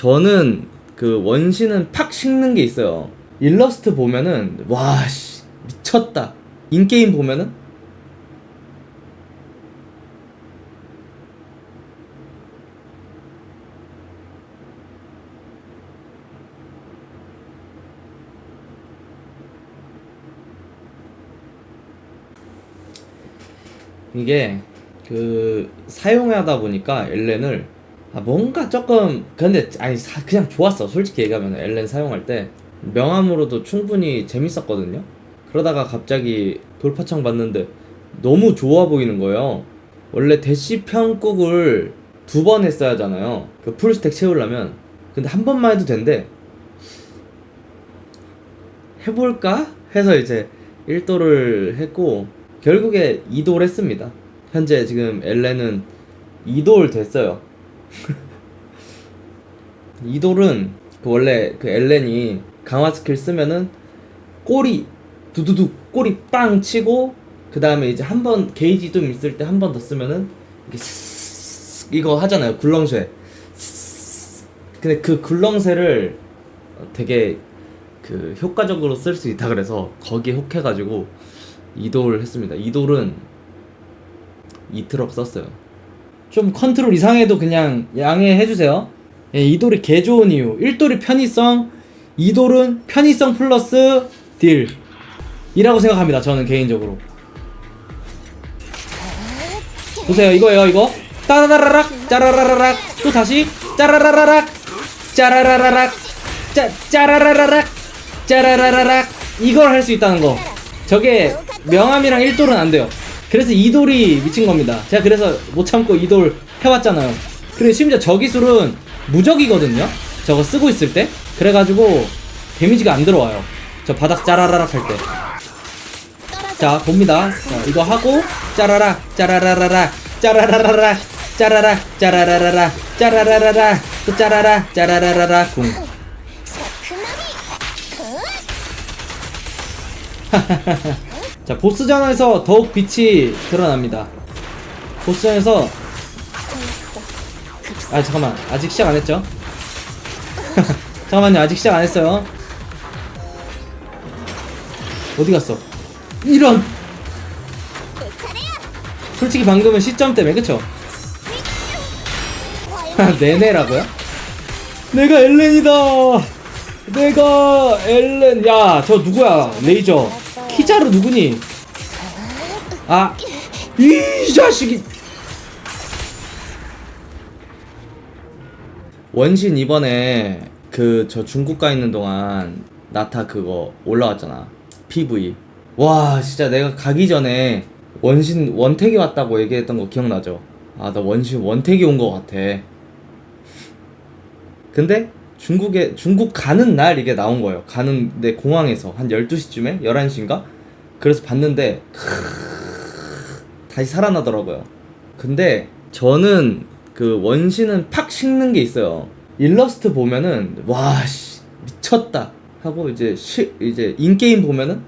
저는 그 원신은 팍 식는 게 있어요. 일러스트 보면은 와 씨, 미쳤다. 인게임 보면은 이게 그 사용하다 보니까 엘렌을 아 뭔가 조금 근데 아니 사- 그냥 좋았어. 솔직히 얘기하면 엘렌 사용할 때. 명함으로도 충분히 재밌었거든요. 그러다가 갑자기 돌파창 봤는데 너무 좋아 보이는 거예요. 원래 대시 편국을 두 번 했어야 하잖아요. 그 풀스택 채우려면. 근데 한 번만 해도 된대. 해볼까? 해서 이제 1도를 했고 결국에 2도를 했습니다. 현재 지금 엘렌은 2돌 됐어요. 이돌은 그 원래 그 엘렌이 강화 스킬 쓰면은 꼬리 두두두 꼬리 빵 치고 그 다음에 이제 한 번 게이지 좀 있을 때 한 번 더 쓰면은 이게 스스스 이거 하잖아요 굴렁쇠. 근데 그 굴렁쇠를 되게 그 효과적으로 쓸 수 있다 그래서 거기에 혹해가지고 이돌 했습니다. 이돌은 이트럭 썼어요 좀 컨트롤 이상해도 그냥 양해해 주세요. 예, 이 돌이 개 좋은 이유. 1돌이 편의성, 2돌은 편의성 플러스 딜. 이라고 생각합니다. 저는 개인적으로. 보세요. 이거예요, 이거. 따라라라락, 짜라라라락. 또 다시 짜라라라락, 짜라라라락, 짜 짜라라라락, 짜라라라락. 이걸 할 수 있다는 거. 저게 명함이랑 1돌은 안 돼요. 그래서 이돌이 미친 겁니다. 제가 그래서 못 참고 이돌 해왔잖아요. 그리고 심지어 저 기술은 무적이거든요. 저거 쓰고 있을 때. 그래가지고 데미지가 안 들어와요. 저 바닥 짜라라락 할 때. 자 봅니다. 자, 이거 하고 짜라락 짜라라라락 짜라라라락 짜라락 짜라라라락 짜라라라락 또 짜라라 짜라라라라 궁. 자 보스전에서 더욱 빛이 드러납니다. 보스전에서 아 잠깐만 아직 시작 안 했죠? 잠깐만요 아직 시작 안 했어요. 어디 갔어? 이런 솔직히 방금은 시점 때문에 그쵸? 네네라고요? 내가 엘렌이다. 내가 엘렌. 야, 저 누구야? 레이저. 키자루 누구니? 아, 이 자식이. 원신 이번에 그 저 중국 가 있는 동안 나타 그거 올라왔잖아. PV. 와, 진짜 내가 가기 전에 원신 원택이 왔다고 얘기했던 거 기억나죠? 아, 나 원신 원택이 온 거 같아. 근데 중국에 중국 가는 날 이게 나온 거예요. 가는데 공항에서 한 12시쯤에 11시인가? 그래서 봤는데 크으, 다시 살아나더라고요. 근데 저는 그 원신은 팍 식는 게 있어요. 일러스트 보면은 와 씨, 미쳤다 하고 이제 시, 이제 인게임 보면은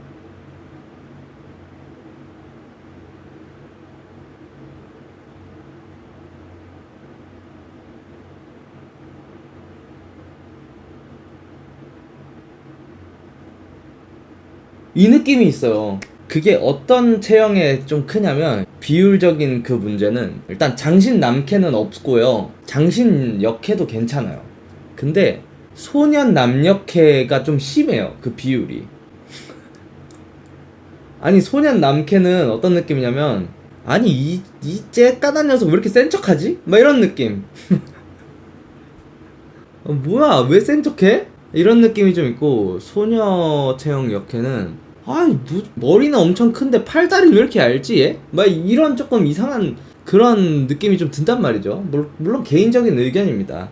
이 느낌이 있어요. 그게 어떤 체형에 좀 크냐면 비율적인 그 문제는 일단 장신 남캐는 없고요. 장신 역캐도 괜찮아요. 근데 소년 남역캐가 좀 심해요. 그 비율이. 아니 소년 남캐는 어떤 느낌이냐면 아니 이 이째 까단 녀석 왜 이렇게 센 척하지? 막 이런 느낌. 어, 뭐야 왜 센 척해? 이런 느낌이 좀 있고 소녀 체형 역캐는 아니 뭐, 머리는 엄청 큰데 팔다리 왜 이렇게 얇지 얘? 막 이런 조금 이상한 그런 느낌이 좀 든단 말이죠 물, 물론 개인적인 의견입니다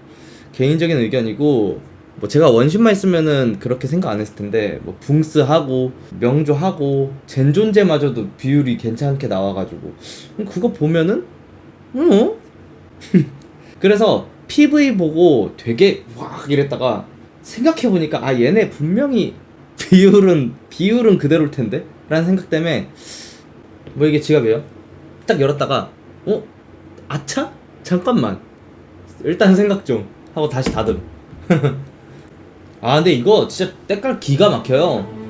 개인적인 의견이고 뭐 제가 원신만 있으면은 그렇게 생각 안 했을 텐데 뭐 붕스하고 명조하고 젠존재마저도 비율이 괜찮게 나와가지고 음, 그거 보면은 어? 그래서 PV 보고 되게 확 이랬다가 생각해보니까 아 얘네 분명히 비율은 비율은 그대로일 텐데 라는 생각 때문에 뭐 이게 지갑이에요 딱 열었다가 어? 아차? 잠깐만 일단 생각 좀 하고 다시 닫음 아 근데 이거 진짜 때깔 기가 막혀요?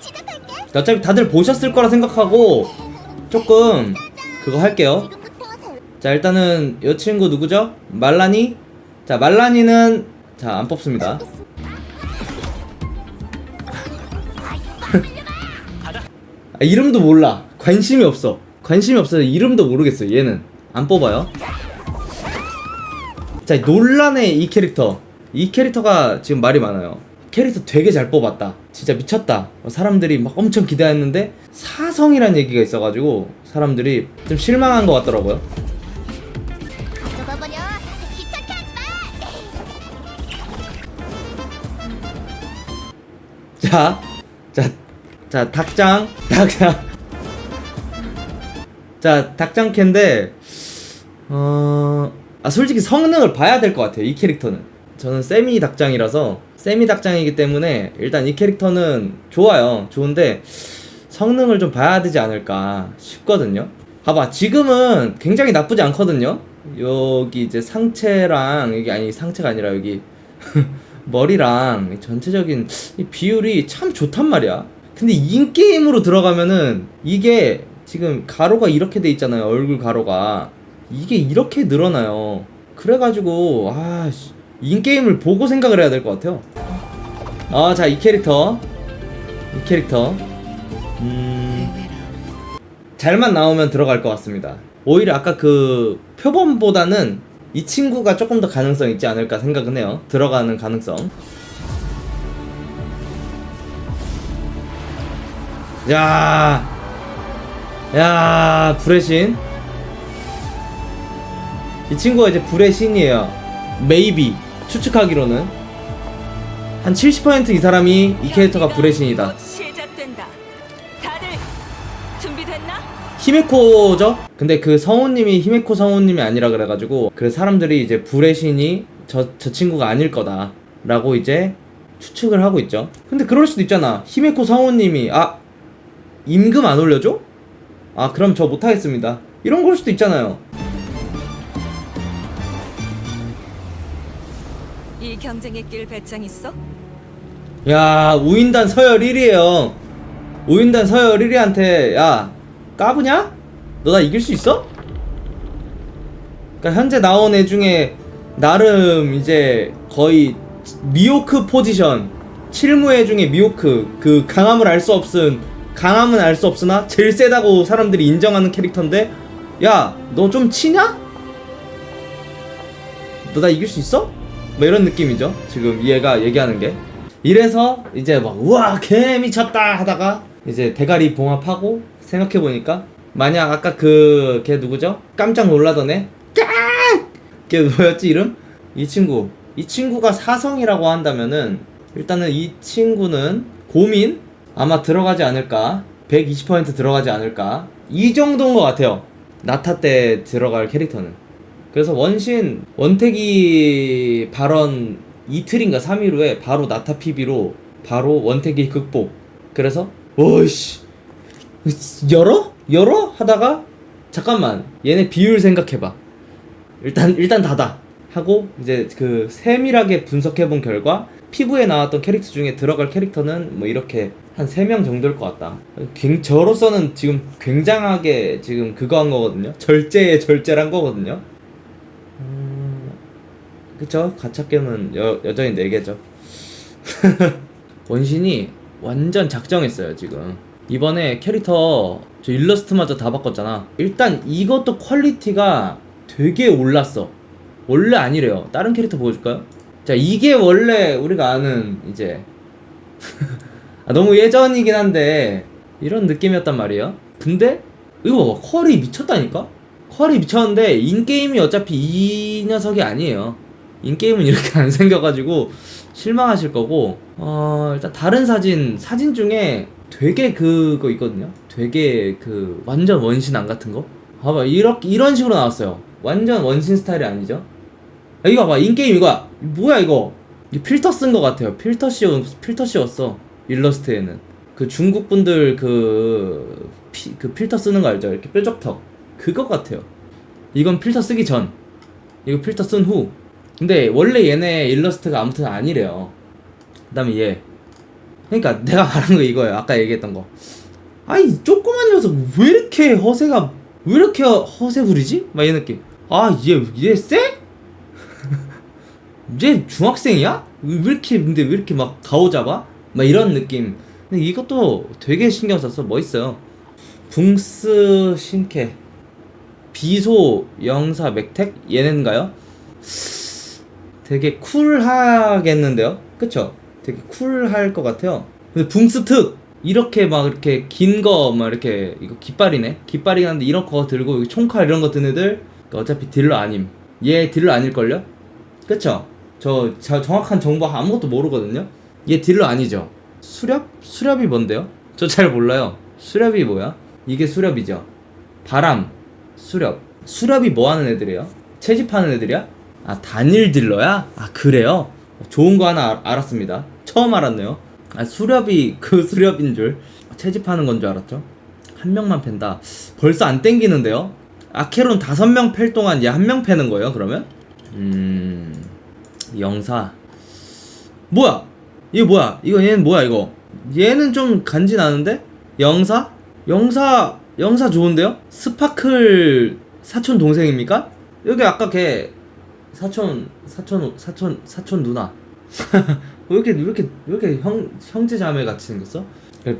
시작할게. 어차피 다들 보셨을 거라 생각하고 조금 그거 할게요. 자 일단은 이 친구 누구죠? 말라니? 자 말라니는 자 안 뽑습니다. 아, 이름도 몰라. 관심이 없어. 관심이 없어서 이름도 모르겠어요 얘는. 안 뽑아요. 자 논란의 이 캐릭터. 이 캐릭터가 지금 말이 많아요. 캐릭터 되게 잘 뽑았다. 진짜 미쳤다. 사람들이 막 엄청 기대했는데 사성이란 얘기가 있어가지고 사람들이 좀 실망한 것 같더라고요 자, 자, 자, 닭장, 닭장. 자, 닭장 캔데, 어, 아, 솔직히 성능을 봐야 될 것 같아요, 이 캐릭터는. 저는 세미 닭장이라서, 세미 닭장이기 때문에, 일단 이 캐릭터는 좋아요. 좋은데, 성능을 좀 봐야 되지 않을까 싶거든요. 봐봐, 지금은 굉장히 나쁘지 않거든요. 여기 이제 상체랑, 여기 아니, 상체가 아니라 여기, 머리랑 이 전체적인 이 비율이 참 좋단 말이야. 근데 인게임으로 들어가면은 이게 지금 가로가 이렇게 돼 있잖아요. 얼굴 가로가. 이게 이렇게 늘어나요. 그래가지고, 아, 씨, 인게임을 보고 생각을 해야 될 것 같아요. 아, 자, 이 캐릭터. 이 캐릭터. 음, 잘만 나오면 들어갈 것 같습니다. 오히려 아까 그 표범보다는 이 친구가 조금 더 가능성 있지 않을까 생각은 해요. 들어가는 가능성. 야, 야, 불의 신. 이 친구가 이제 불의 신이에요. 메이비 추측하기로는 한 70%이 사람이 이 캐릭터가 불의 신이다. 히메코죠? 근데 그 성우님이 히메코 성우님이 아니라 그래가지고 그 사람들이 이제 불의 신이 저, 저 친구가 아닐 거다 라고 이제 추측을 하고 있죠 근데 그럴 수도 있잖아 히메코 성우님이 아 임금 안 올려줘? 아 그럼 저 못하겠습니다 이런 걸 수도 있잖아요 이 경쟁의 길 배짱 있어? 야 우인단 서열 1위에요 우인단 서열 1위한테 야 까부냐? 너 나 이길 수 있어? 그러니까 현재 나온 애 중에 나름 이제 거의 미호크 포지션 실무애 중에 미호크 그 강함을 알 수 없은 강함은 알 수 없으나 제일 세다고 사람들이 인정하는 캐릭터인데 야 너 좀 치냐? 너 나 이길 수 있어? 뭐 이런 느낌이죠 지금 얘가 얘기하는 게 이래서 이제 막 우와 개 미쳤다 하다가 이제 대가리 봉합하고 생각해 보니까 만약 아까 그 걔 누구죠? 깜짝 놀라던 애? 깍! 걔 뭐였지 이름? 이 친구 이 친구가 사성이라고 한다면은 일단은 이 친구는 고민 아마 들어가지 않을까 120% 들어가지 않을까 이 정도인 것 같아요 나타 때 들어갈 캐릭터는 그래서 원신 원택이 발언 이틀인가 3일 후에 바로 나타 PB로 바로 원택이 극복 그래서 오이씨 열어? 열어? 하다가 잠깐만 얘네 비율 생각해봐. 일단 일단 닫아. 하고 이제 그 세밀하게 분석해본 결과 피부에 나왔던 캐릭터 중에 들어갈 캐릭터는 뭐 이렇게 한 3명 정도일 것 같다. 굉- 저로서는 지금 굉장하게 지금 그거 한 거거든요. 절제에 절제를 한 거거든요. 음, 그쵸? 가차겜은 여, 여전히 4개죠. 원신이 완전 작정했어요 지금 이번에 캐릭터 저 일러스트마저 다 바꿨잖아. 일단 이것도 퀄리티가 되게 올랐어. 원래 아니래요. 다른 캐릭터 보여줄까요? 자 이게 원래 우리가 아는 이제 아, 너무 예전이긴 한데 이런 느낌이었단 말이에요. 근데 이거 봐봐. 퀄이 미쳤다니까? 퀄이 미쳤는데 인게임이 어차피 이 녀석이 아니에요. 인게임은 이렇게 안 생겨가지고 실망하실 거고 어 일단 다른 사진 사진 중에 되게 그거 있거든요. 되게 그 완전 원신 안 같은 거? 봐봐 이렇게 이런 식으로 나왔어요. 완전 원신 스타일이 아니죠? 야, 이거 봐봐 인게임 이거야. 뭐야 이거? 이 필터 쓴 거 같아요. 필터 씌워 필터 씌웠어 일러스트에는. 그 중국 분들 그, 피, 그 필터 쓰는 거 알죠? 이렇게 뾰족턱. 그거 같아요. 이건 필터 쓰기 전. 이거 필터 쓴 후. 근데 원래 얘네 일러스트가 아무튼 아니래요. 그 다음에 얘 그러니까 내가 말한 거 이거예요 아까 얘기했던 거 아이 조그만 녀석 왜 이렇게 허세가 왜 이렇게 허세 부리지? 막 이 느낌 아얘얘 쎄? 얘 중학생이야? 왜 이렇게 근데 왜 이렇게 막 가오잡아? 막 이런 느낌 근데 이것도 되게 신경 써서 멋있어요 붕스 신캐 비소 영사 맥텍 얘네인가요? 되게 쿨하겠는데요? 그쵸? 되게 쿨할 것 같아요 근데 붕스 특 이렇게 막 이렇게 긴 거 막 이렇게 이거 깃발이네 깃발이긴 한데 이런 거 들고 총칼 이런 거 든 애들 그러니까 어차피 딜러 아님 얘 딜러 아닐걸요? 그쵸? 저, 저 정확한 정보 아무것도 모르거든요 얘 딜러 아니죠? 수렵? 수렵이 뭔데요? 저 잘 몰라요 수렵이 뭐야? 이게 수렵이죠 바람 수렵 수렵이 뭐 하는 애들이에요? 채집하는 애들이야? 아 단일 딜러야? 아 그래요? 좋은 거 하나 알- 알았습니다 처음 알았네요 아 수렵이 그 수렵인 줄 채집하는 건 줄 알았죠 한 명만 팬다 벌써 안 땡기는데요? 아케론 다섯 명 팰 동안 얘 한 명 패는 거예요 그러면? 음... 영사 뭐야 이거 뭐야 이거 얘는 뭐야 이거 얘는 좀 간지나는데? 영사? 영사 영사 좋은데요? 스파클 사촌 동생입니까? 여기 아까 걔 사촌 사촌 사촌 사촌 누나 왜 이렇게 왜 이렇게 왜 이렇게 형 형제 자매 같이 생겼어?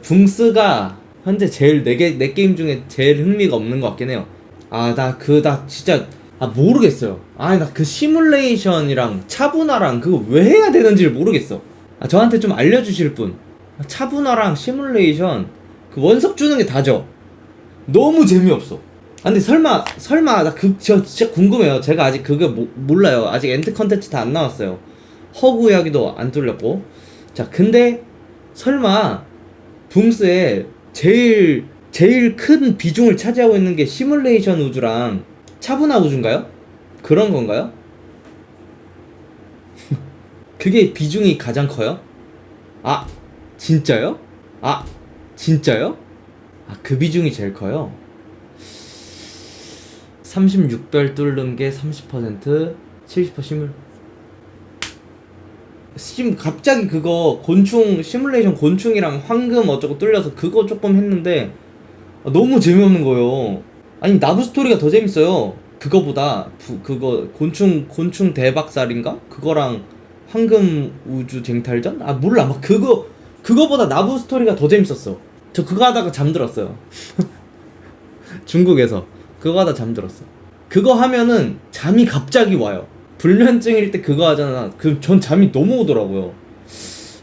붕스가 현재 제일 내게 내 게임 중에 제일 흥미가 없는 것 같긴 해요. 아 나 그 나 진짜 아 모르겠어요. 아나그 시뮬레이션이랑 차분화랑 그거 왜 해야 되는지를 모르겠어. 아 저한테 좀 알려주실 분. 아, 차분화랑 시뮬레이션 그 원석 주는 게 다죠. 너무 재미없어. 아, 근데 설마 설마 나그저 진짜 궁금해요. 제가 아직 그거 모, 몰라요. 아직 엔트 컨텐츠 다 안 나왔어요. 허구 이야기도 안 뚫렸고. 자, 근데 설마 붕스에 제일 제일 큰 비중을 차지하고 있는 게 시뮬레이션 우주랑 차분화 우주인가요? 그런 건가요? 그게 비중이 가장 커요? 아, 진짜요? 아, 진짜요? 아, 그 비중이 제일 커요? 36별 뚫는 게 30%, 70% 시뮬. 심 갑자기 그거 곤충 시뮬레이션 곤충이랑 황금 어쩌고 뚫려서 그거 조금 했는데 아, 너무 재미없는 거예요. 아니 나부 스토리가 더 재밌어요. 그거보다 부, 그거 곤충 곤충 대박살인가? 그거랑 황금 우주 쟁탈전? 아 몰라 막 그거 그거보다 나부 스토리가 더 재밌었어. 저 그거 하다가 잠들었어요. 중국에서 그거 하다 잠들었어. 그거 하면은 잠이 갑자기 와요. 불면증일 때 그거 하잖아. 그 전 잠이 너무 오더라고요.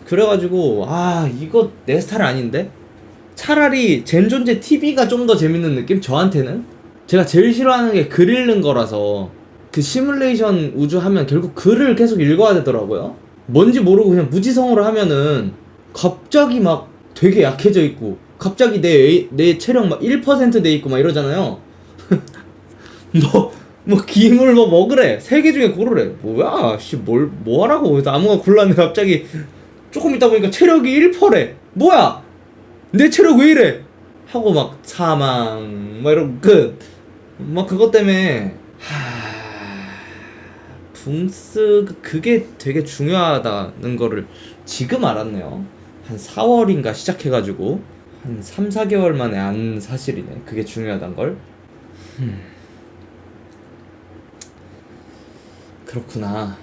그래가지고 아 이거 내 스타일 아닌데 차라리 젠존제 TV가 좀 더 재밌는 느낌 저한테는 제가 제일 싫어하는 게 글 읽는 거라서 그 시뮬레이션 우주 하면 결국 글을 계속 읽어야 되더라고요. 뭔지 모르고 그냥 무지성으로 하면은 갑자기 막 되게 약해져 있고 갑자기 내, 내 체력 막 1%돼 있고 막 이러잖아요. 뭐, 뭐, 기물 뭐 먹으래. 세 개 중에 고르래. 뭐야, 씨, 뭘, 뭐 하라고. 그래서 아무거나 골랐는데 갑자기 조금 있다 보니까 체력이 1%래. 뭐야? 내 체력 왜 이래? 하고 막 사망, 뭐 이런, 끝. 막 그것 때문에, 하. 붕스, 그게 되게 중요하다는 거를 지금 알았네요. 한 4월인가 시작해가지고, 한 3, 4개월 만에 안 사실이네. 그게 중요하단 걸. 그렇구나.